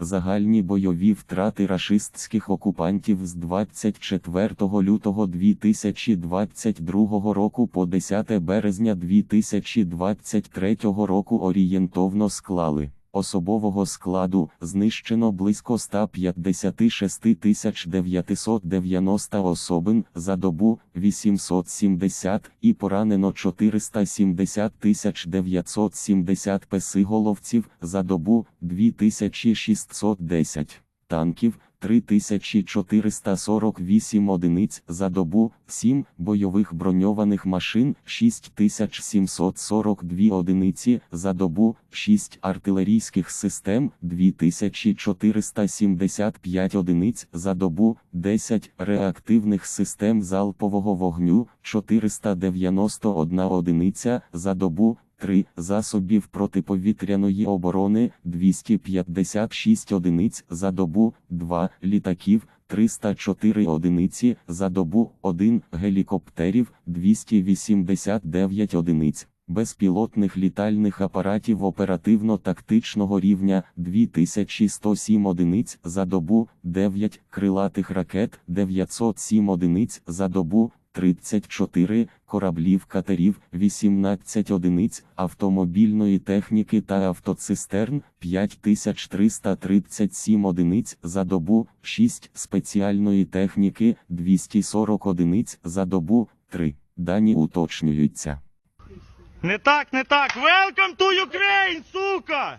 Загальні бойові втрати рашистських окупантів з 24 лютого 2022 року по 10 березня 2023 року орієнтовно склали. Особового складу знищено близько 156 990 особин за добу 870 і поранено 470 970 песиголовців за добу 2610 танків. 3448 одиниць за добу, 7 бойових броньованих машин, 6742 одиниці за добу, 6 артилерійських систем, 2475 одиниць за добу, 10 реактивних систем залпового вогню, 491 одиниця за добу, 3 засобів протиповітряної оборони 256 одиниць за добу, 2 літаків 304 одиниці за добу, 1 гелікоптерів 289 одиниць. Безпілотних літальних апаратів оперативно-тактичного рівня 2107 одиниць за добу, 9 крилатих ракет 907 одиниць за добу, 34 кораблів катерів, 18 одиниць автомобільної техніки та автоцистерн, 5337 одиниць за добу, 6 спеціальної техніки, 240 одиниць за добу, 3. Дані уточнюються. Не так, не так. Welcome to Ukraine, сука!